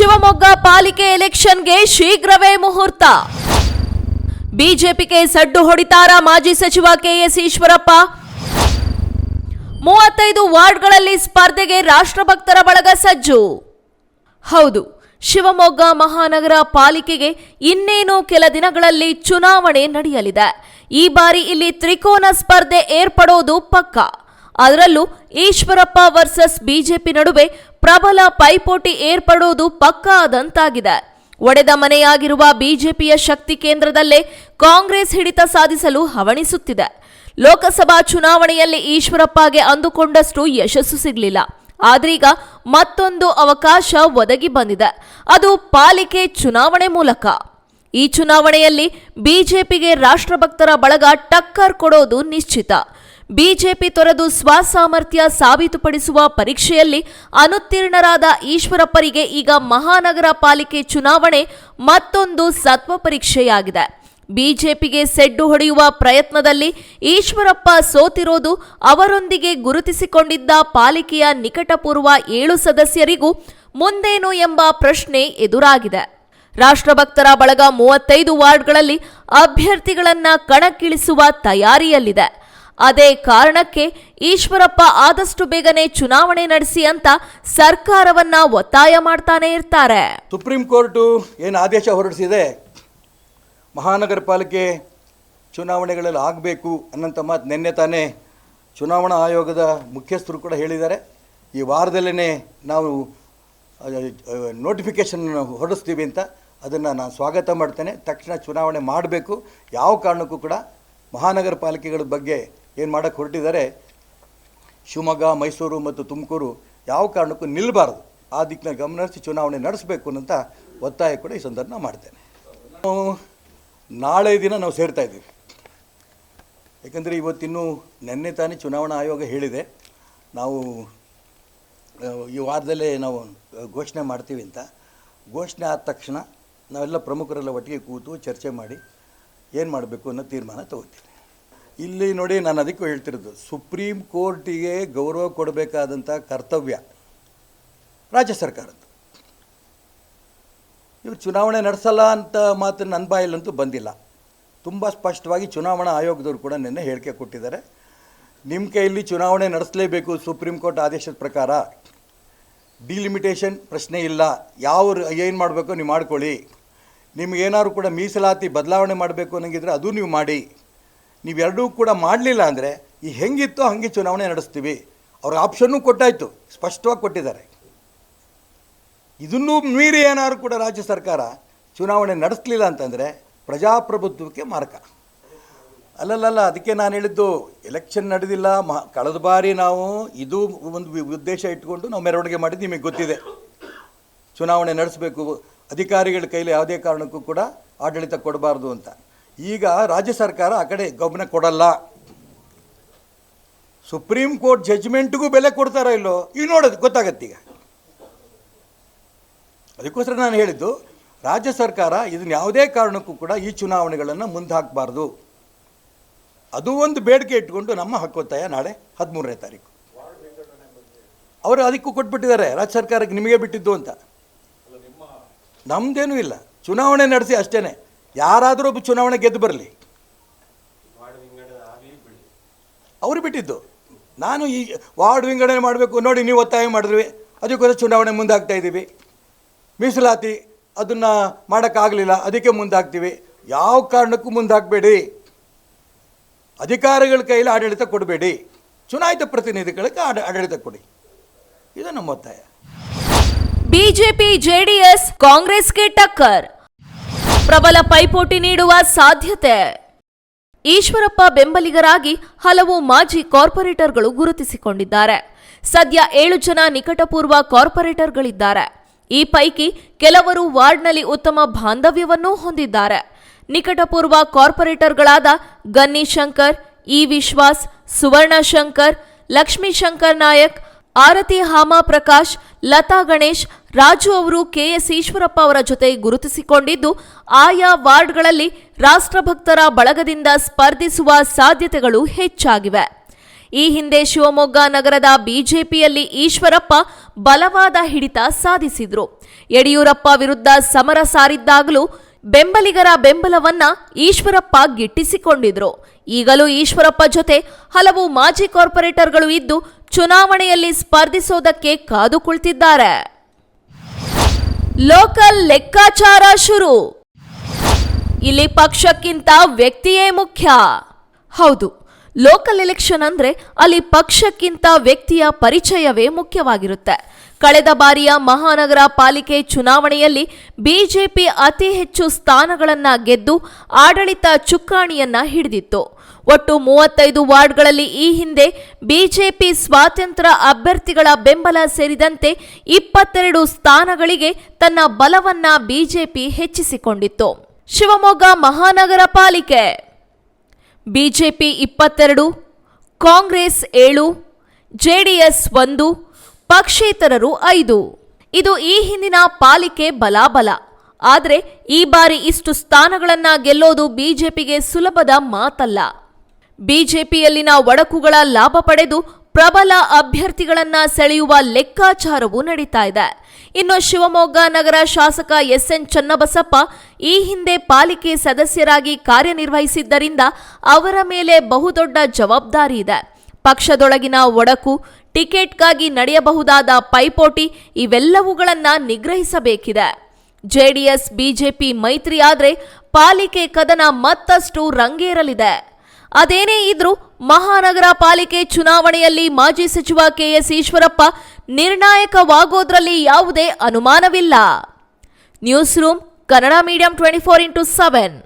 ಶಿವಮೊಗ್ಗ ಪಾಲಿಕೆ ಎಲೆಕ್ಷನ್ಗೆ ಶೀಘ್ರವೇ ಮುಹೂರ್ತ. ಬಿಜೆಪಿಗೆ ಸಡ್ಡು ಹೊಡಿತಾರ ಮಾಜಿ ಸಚಿವ ಕೆಎಸ್ ಈಶ್ವರಪ್ಪ. ಮೂವತ್ತೈದು ವಾರ್ಡ್ಗಳಲ್ಲಿ ಸ್ಪರ್ಧೆಗೆ ರಾಷ್ಟ್ರಭಕ್ತರ ಬಳಗ ಸಜ್ಜು. ಹೌದು, ಶಿವಮೊಗ್ಗ ಮಹಾನಗರ ಪಾಲಿಕೆಗೆ ಇನ್ನೇನು ಕೆಲ ದಿನಗಳಲ್ಲಿ ಚುನಾವಣೆ ನಡೆಯಲಿದೆ. ಈ ಬಾರಿ ಇಲ್ಲಿ ತ್ರಿಕೋನ ಸ್ಪರ್ಧೆ ಏರ್ಪಡೋದು ಪಕ್ಕ. ಅದರಲ್ಲೂ ಈಶ್ವರಪ್ಪ ವರ್ಸಸ್ ಬಿಜೆಪಿ ನಡುವೆ ಪ್ರಬಲ ಪೈಪೋಟಿ ಏರ್ಪಡೋದು ಪಕ್ಕಾದಂತಾಗಿದೆ. ಒಡೆದ ಮನೆಯಾಗಿರುವ ಬಿಜೆಪಿಯ ಶಕ್ತಿ ಕೇಂದ್ರದಲ್ಲೇ ಕಾಂಗ್ರೆಸ್ ಹಿಡಿತ ಸಾಧಿಸಲು ಹವಣಿಸುತ್ತಿದೆ. ಲೋಕಸಭಾ ಚುನಾವಣೆಯಲ್ಲಿ ಈಶ್ವರಪ್ಪಗೆ ಅಂದುಕೊಂಡಷ್ಟು ಯಶಸ್ಸು ಸಿಗಲಿಲ್ಲ. ಆದ್ರೀಗ ಮತ್ತೊಂದು ಅವಕಾಶ ಒದಗಿ ಬಂದಿದೆ. ಅದು ಪಾಲಿಕೆ ಚುನಾವಣೆ ಮೂಲಕ. ಈ ಚುನಾವಣೆಯಲ್ಲಿ ಬಿಜೆಪಿಗೆ ರಾಷ್ಟ್ರಭಕ್ತರ ಬಳಗ ಟಕ್ಕರ್ ಕೊಡೋದು ನಿಶ್ಚಿತ. ಬಿಜೆಪಿ ತೊರೆದು ಸ್ವಸಾಮರ್ಥ್ಯ ಸಾಬೀತುಪಡಿಸುವ ಪರೀಕ್ಷೆಯಲ್ಲಿ ಅನುತ್ತೀರ್ಣರಾದ ಈಶ್ವರಪ್ಪರಿಗೆ ಈಗ ಮಹಾನಗರ ಪಾಲಿಕೆ ಚುನಾವಣೆ ಮತ್ತೊಂದು ಸತ್ವ ಪರೀಕ್ಷೆಯಾಗಿದೆ. ಬಿಜೆಪಿಗೆ ಸೆಡ್ಡು ಹೊಡೆಯುವ ಪ್ರಯತ್ನದಲ್ಲಿ ಈಶ್ವರಪ್ಪ ಸೋತಿರೋದು ಅವರೊಂದಿಗೆ ಗುರುತಿಸಿಕೊಂಡಿದ್ದ ಪಾಲಿಕೆಯ ನಿಕಟಪೂರ್ವ ಏಳು ಸದಸ್ಯರಿಗೂ ಮುಂದೇನು ಎಂಬ ಪ್ರಶ್ನೆ ಎದುರಾಗಿದೆ. ರಾಷ್ಟ್ರಭಕ್ತರ ಬಳಗ ಮೂವತ್ತೈದು ವಾರ್ಡ್ಗಳಲ್ಲಿ ಅಭ್ಯರ್ಥಿಗಳನ್ನ ಕಣಕ್ಕಿಳಿಸುವ ತಯಾರಿಯಲ್ಲಿದೆ. ಅದೇ ಕಾರಣಕ್ಕೆ ಈಶ್ವರಪ್ಪ ಆದಷ್ಟು ಬೇಗನೆ ಚುನಾವಣೆ ನಡೆಸಿ ಅಂತ ಸರ್ಕಾರವನ್ನ ಒತ್ತಾಯ ಮಾಡ್ತಾನೆ ಇರ್ತಾರೆ. ಸುಪ್ರೀಂ ಕೋರ್ಟು ಏನು ಆದೇಶ ಹೊರಡಿಸಿದೆ? ಮಹಾನಗರ ಪಾಲಿಕೆ ಚುನಾವಣೆಗಳಲ್ಲಿ ಆಗಬೇಕು ಅನ್ನೋಂಥ ಮಾತು ನಿನ್ನೆ ತಾನೇ ಚುನಾವಣಾ ಆಯೋಗದ ಮುಖ್ಯಸ್ಥರು ಕೂಡ ಹೇಳಿದ್ದಾರೆ. ಈ ವಾರದಲ್ಲೇ ನಾವು ನೋಟಿಫಿಕೇಷನ್ ಹೊರಡಿಸ್ತೀವಿ ಅಂತ ಅದನ್ನು ನಾನು ಸ್ವಾಗತ ಮಾಡ್ತೇನೆ. ತಕ್ಷಣ ಚುನಾವಣೆ ಮಾಡಬೇಕು. ಯಾವ ಕಾರಣಕ್ಕೂ ಕೂಡ ಮಹಾನಗರ ಪಾಲಿಕೆಗಳ ಬಗ್ಗೆ ಏನು ಮಾಡೋಕ್ಕೆ ಹೊರಟಿದ್ದಾರೆ? ಶಿವಮೊಗ್ಗ, ಮೈಸೂರು ಮತ್ತು ತುಮಕೂರು ಯಾವ ಕಾರಣಕ್ಕೂ ನಿಲ್ಲಬಾರದು ಆ ದಿಕ್ಕಿನ ಗಮನಹರಿಸಿ ಚುನಾವಣೆ ನಡೆಸಬೇಕು ಅನ್ನೋಂಥ ಒತ್ತಾಯ ಕೂಡ ಈ ಸಂದರ್ಭ ಮಾಡ್ತೇನೆ. ನಾಳೆ ದಿನ ನಾವು ಸೇರ್ತಾ ಇದ್ದೀವಿ. ಯಾಕಂದರೆ ಇವತ್ತಿನ್ನೂ ನಿನ್ನೆ ತಾನೇ ಚುನಾವಣಾ ಆಯೋಗ ಹೇಳಿದೆ. ನಾವು ಈ ವಾರದಲ್ಲೇ ನಾವು ಘೋಷಣೆ ಮಾಡ್ತೀವಿ ಅಂತ. ಘೋಷಣೆ ಆದ ತಕ್ಷಣ ನಾವೆಲ್ಲ ಪ್ರಮುಖರೆಲ್ಲ ಒಟ್ಟಿಗೆ ಕೂತು ಚರ್ಚೆ ಮಾಡಿ ಏನು ಮಾಡಬೇಕು ಅನ್ನೋ ತೀರ್ಮಾನ ತಗೋತೀವಿ. ಇಲ್ಲಿ ನೋಡಿ ನಾನು ಅದಕ್ಕೂ ಹೇಳ್ತಿರೋದು ಸುಪ್ರೀಂ ಕೋರ್ಟಿಗೆ ಗೌರವ ಕೊಡಬೇಕಾದಂಥ ಕರ್ತವ್ಯ ರಾಜ್ಯ ಸರ್ಕಾರದ್ದು. ಇವರು ಚುನಾವಣೆ ನಡೆಸಲ್ಲ ಅಂತ ಮಾತ್ರ ನನ್ನ ಬಾಯಲ್ಲಂತೂ ಬಂದಿಲ್ಲ. ತುಂಬ ಸ್ಪಷ್ಟವಾಗಿ ಚುನಾವಣಾ ಆಯೋಗದವರು ಕೂಡ ನಿನ್ನೆ ಹೇಳಿಕೆ ಕೊಟ್ಟಿದ್ದಾರೆ. ನಿಮ್ಮ ಕೈಯಲ್ಲಿ ಚುನಾವಣೆ ನಡೆಸಲೇಬೇಕು ಸುಪ್ರೀಂ ಕೋರ್ಟ್ ಆದೇಶದ ಪ್ರಕಾರ. ಡಿಲಿಮಿಟೇಷನ್ ಪ್ರಶ್ನೆ ಇಲ್ಲ. ಯಾವ ಏನು ಮಾಡಬೇಕು ನೀವು ಮಾಡ್ಕೊಳ್ಳಿ. ನಿಮಗೇನಾದ್ರು ಕೂಡ ಮೀಸಲಾತಿ ಬದಲಾವಣೆ ಮಾಡಬೇಕು ಅನ್ನಂಗಿದ್ರೆ ಅದು ನೀವು ಮಾಡಿ. ನೀವೆರಡೂ ಕೂಡ ಮಾಡಲಿಲ್ಲ ಅಂದರೆ ಈ ಹೆಂಗಿತ್ತೋ ಹಾಗೆ ಚುನಾವಣೆ ನಡೆಸ್ತೀವಿ. ಅವ್ರ ಆಪ್ಷನ್ನೂ ಕೊಟ್ಟಾಯಿತು, ಸ್ಪಷ್ಟವಾಗಿ ಕೊಟ್ಟಿದ್ದಾರೆ. ಇದನ್ನೂ ಮೀರಿ ಏನಾದ್ರು ಕೂಡ ರಾಜ್ಯ ಸರ್ಕಾರ ಚುನಾವಣೆ ನಡೆಸಲಿಲ್ಲ ಅಂತಂದರೆ ಪ್ರಜಾಪ್ರಭುತ್ವಕ್ಕೆ ಮಾರಕ. ಅಲ್ಲಲ್ಲಲ್ಲ, ಅದಕ್ಕೆ ನಾನು ಹೇಳಿದ್ದು ಎಲೆಕ್ಷನ್ ನಡೆದಿಲ್ಲ, ಮ, ಕಳೆದ ಬಾರಿ ನಾವು ಇದು ಒಂದು ಉದ್ದೇಶ ಇಟ್ಕೊಂಡು ನಾವು ಮೆರವಣಿಗೆ ಮಾಡಿದ್ದು ನಿಮಗೆ ಗೊತ್ತಿದೆ. ಚುನಾವಣೆ ನಡೆಸಬೇಕು, ಅಧಿಕಾರಿಗಳ ಕೈಲಿ ಯಾವುದೇ ಕಾರಣಕ್ಕೂ ಕೂಡ ಆಡಳಿತ ಕೊಡಬಾರ್ದು ಅಂತ. ಈಗ ರಾಜ್ಯ ಸರ್ಕಾರ ಆ ಕಡೆ ಗಮನ ಕೊಡಲ್ಲ. ಸುಪ್ರೀಂ ಕೋರ್ಟ್ ಜಜ್ಮೆಂಟ್ಗೂ ಬೆಲೆ ಕೊಡ್ತಾರೋ ಇಲ್ಲೋ, ಈಗ ನೋಡೋದು, ಗೊತ್ತಾಗತ್ತೆ ಈಗ. ಅದಕ್ಕೋಸ್ಕರ ನಾನು ಹೇಳಿದ್ದು, ರಾಜ್ಯ ಸರ್ಕಾರ ಇದನ್ನ ಯಾವುದೇ ಕಾರಣಕ್ಕೂ ಕೂಡ ಈ ಚುನಾವಣೆಗಳನ್ನು ಮುಂದೆ ಹಾಕಬಾರ್ದು ಅದು ಒಂದು ಬೇಡಿಕೆ ಇಟ್ಕೊಂಡು ನಮ್ಮ ಹಕ್ಕೊತ್ತಾಯ ನಾಳೆ ಹದಿಮೂರನೇ ತಾರೀಕು. ಅವರು ಅದಕ್ಕೂ ಕೊಟ್ಬಿಟ್ಟಿದ್ದಾರೆ, ರಾಜ್ಯ ಸರ್ಕಾರಕ್ಕೆ ನಿಮಗೆ ಬಿಟ್ಟಿದ್ದು ಅಂತ. ನಮ್ಮದೇನೂ ಇಲ್ಲ. ಚುನಾವಣೆ ನಡೆಸಿ ಅಷ್ಟೇ ಯಾರಾದರೂ ಒಬ್ಬ ಚುನಾವಣೆ ಗೆದ್ದು ಬರಲಿ. ಅವರು ಬಿಟ್ಟಿದ್ದು. ನಾನು ಈ ವಾರ್ಡ್ ವಿಂಗಡಣೆ ಮಾಡಬೇಕು ನೋಡಿ ನೀವು ಒತ್ತಾಯ ಮಾಡಿದ್ವಿ ಅದಕ್ಕೋಸ್ಕರ ಚುನಾವಣೆ ಮುಂದಾಗ್ತಾ ಇದ್ದೀವಿ ಮೀಸಲಾತಿ ಅದನ್ನು ಮಾಡೋಕ್ಕಾಗಲಿಲ್ಲ ಅದಕ್ಕೆ ಮುಂದಾಗ್ತೀವಿ. ಹಾಕ್ತೀವಿ ಯಾವ ಕಾರಣಕ್ಕೂ ಮುಂದಾಗಬೇಡಿ. ಹಾಕಬೇಡಿ ಅಧಿಕಾರಿಗಳ ಕೈಯಲ್ಲಿ ಆಡಳಿತ ಕೊಡಬೇಡಿ. ಚುನಾಯಿತ ಪ್ರತಿನಿಧಿಗಳಿಗೆ ಆಡ ಆಡಳಿತ ಕೊಡಿ. ಇದು ನಮ್ಮ ಒತ್ತಾಯ. ಬಿಜೆಪಿ ಜೆಡಿಎಸ್ ಕಾಂಗ್ರೆಸ್ಗೆ ಟಕ್ಕರ್. ಪ್ರಬಲ ಪೈಪೋಟಿ ನೀಡುವ ಸಾಧ್ಯತೆ. ಈಶ್ವರಪ್ಪ ಬೆಂಬಲಿಗರಾಗಿ ಹಲವು ಮಾಜಿ ಕಾರ್ಪೊರೇಟರ್ಗಳು ಗುರುತಿಸಿಕೊಂಡಿದ್ದಾರೆ. ಸದ್ಯ ಏಳು ಜನ ನಿಕಟಪೂರ್ವ ಕಾರ್ಪೊರೇಟರ್ಗಳಿದ್ದಾರೆ. ಈ ಪೈಕಿ ಕೆಲವರು ವಾರ್ಡ್ನಲ್ಲಿ ಉತ್ತಮ ಬಾಂಧವ್ಯವನ್ನೂ ಹೊಂದಿದ್ದಾರೆ. ನಿಕಟಪೂರ್ವ ಕಾರ್ಪೊರೇಟರ್ಗಳಾದ ಗನ್ನಿ ಶಂಕರ್, ಇ ವಿಶ್ವಾಸ್, ಸುವರ್ಣ ಶಂಕರ್, ಲಕ್ಷ್ಮೀ ಶಂಕರ್ ನಾಯಕ್, ಆರತಿ ಹಾಮಾ ಪ್ರಕಾಶ್, ಲತಾ ಗಣೇಶ್ ರಾಜು ಅವರು ಕೆಎಸ್ ಈಶ್ವರಪ್ಪ ಅವರ ಜೊತೆ ಗುರುತಿಸಿಕೊಂಡಿದ್ದು, ಆಯಾ ವಾರ್ಡ್ಗಳಲ್ಲಿ ರಾಷ್ಟ್ರಭಕ್ತರ ಬಳಗದಿಂದ ಸ್ಪರ್ಧಿಸುವ ಸಾಧ್ಯತೆಗಳು ಹೆಚ್ಚಾಗಿವೆ. ಈ ಹಿಂದೆ ಶಿವಮೊಗ್ಗ ನಗರದ ಬಿಜೆಪಿಯಲ್ಲಿ ಈಶ್ವರಪ್ಪ ಬಲವಾದ ಹಿಡಿತ ಸಾಧಿಸಿದ್ರು. ಯಡಿಯೂರಪ್ಪ ವಿರುದ್ಧ ಸಮರ ಸಾರಿದ್ದಾಗಲೂ ಬೆಂಬಲಿಗರ ಬೆಂಬಲವನ್ನ ಈಶ್ವರಪ್ಪ ಗಿಟ್ಟಿಸಿಕೊಂಡಿದ್ರು. ಈಗಲೂ ಈಶ್ವರಪ್ಪ ಜೊತೆ ಹಲವು ಮಾಜಿ ಕಾರ್ಪೊರೇಟರ್ಗಳು ಇದ್ದು, ಚುನಾವಣೆಯಲ್ಲಿ ಸ್ಪರ್ಧಿಸೋದಕ್ಕೆ ಕಾದು ಕುಳಿತಿದ್ದಾರೆ. ಲೋಕಲ್ ಲೆಕ್ಕಾಚಾರ ಶುರು. ಇಲ್ಲಿ ಪಕ್ಷಕ್ಕಿಂತ ವ್ಯಕ್ತಿಯೇ ಮುಖ್ಯ. ಹೌದು, ಲೋಕಲ್ ಎಲೆಕ್ಷನ್ ಅಂದ್ರೆ ಅಲ್ಲಿ ಪಕ್ಷಕ್ಕಿಂತ ವ್ಯಕ್ತಿಯ ಪರಿಚಯವೇ ಮುಖ್ಯವಾಗಿರುತ್ತೆ. ಕಳೆದ ಬಾರಿಯ ಮಹಾನಗರ ಪಾಲಿಕೆ ಚುನಾವಣೆಯಲ್ಲಿ ಬಿಜೆಪಿ ಅತಿ ಹೆಚ್ಚು ಸ್ಥಾನಗಳನ್ನು ಗೆದ್ದು ಆಡಳಿತ ಚುಕ್ಕಾಣಿಯನ್ನ ಹಿಡಿದಿತ್ತು. ಒಟ್ಟು ಮೂವತ್ತೈದು ವಾರ್ಡ್ಗಳಲ್ಲಿ ಈ ಹಿಂದೆ ಬಿಜೆಪಿ ಸ್ವಾತಂತ್ರ್ಯ ಅಭ್ಯರ್ಥಿಗಳ ಬೆಂಬಲ ಸೇರಿದಂತೆ ಇಪ್ಪತ್ತೆರಡು ಸ್ಥಾನಗಳಿಗೆ ತನ್ನ ಬಲವನ್ನ ಬಿಜೆಪಿ ಹೆಚ್ಚಿಸಿಕೊಂಡಿತ್ತು. ಶಿವಮೊಗ್ಗ ಮಹಾನಗರ ಪಾಲಿಕೆ. ಬಿಜೆಪಿ ಇಪ್ಪತ್ತೆರಡು, ಕಾಂಗ್ರೆಸ್ ಏಳು, ಜೆಡಿಎಸ್ ಒಂದು, ಪಕ್ಷೇತರರು ಐದು. ಇದು ಈ ಹಿಂದಿನ ಪಾಲಿಕೆ ಬಲಾಬಲ. ಆದರೆ ಈ ಬಾರಿ ಇಷ್ಟು ಸ್ಥಾನಗಳನ್ನು ಗೆಲ್ಲೋದು ಬಿಜೆಪಿಗೆ ಸುಲಭದ ಮಾತಲ್ಲ. ಬಿಜೆಪಿಯಲ್ಲಿನ ಒಡಕುಗಳ ಲಾಭ ಪಡೆದು ಪ್ರಬಲ ಅಭ್ಯರ್ಥಿಗಳನ್ನ ಸೆಳೆಯುವ ಲೆಕ್ಕಾಚಾರವು ನಡೀತಾ ಇದೆ. ಇನ್ನು ಶಿವಮೊಗ್ಗ ನಗರ ಶಾಸಕ ಎಸ್ಎನ್ ಚನ್ನಬಸಪ್ಪ ಈ ಹಿಂದೆ ಪಾಲಿಕೆ ಸದಸ್ಯರಾಗಿ ಕಾರ್ಯನಿರ್ವಹಿಸಿದ್ದರಿಂದ ಅವರ ಮೇಲೆ ಬಹುದೊಡ್ಡ ಜವಾಬ್ದಾರಿ ಇದೆ. ಪಕ್ಷದೊಳಗಿನ ಒಡಕು ಟಿಕೆಟ್ಗಾಗಿ ನಡೆಯಬಹುದಾದ ಪೈಪೋಟಿ ಇವೆಲ್ಲವುಗಳನ್ನ ನಿಗ್ರಹಿಸಬೇಕಿದೆ. ಜೆಡಿಎಸ್, ಬಿಜೆಪಿ ಮೈತ್ರಿ ಆದ್ರೆ ಪಾಲಿಕೆ ಕದನ ಮತ್ತಷ್ಟು ರಂಗೇರಲಿದೆ. ಅದೇನೇ ಇದ್ರೂ ಮಹಾನಗರ ಪಾಲಿಕೆ ಚುನಾವಣೆಯಲ್ಲಿ ಮಾಜಿ ಸಚಿವ ಕೆಎಸ್ ಈಶ್ವರಪ್ಪ ನಿರ್ಣಾಯಕವಾಗೋದ್ರಲ್ಲಿ ಯಾವುದೇ ಅನುಮಾನವಿಲ್ಲ. Newsroom, Kannada medium twenty four into seven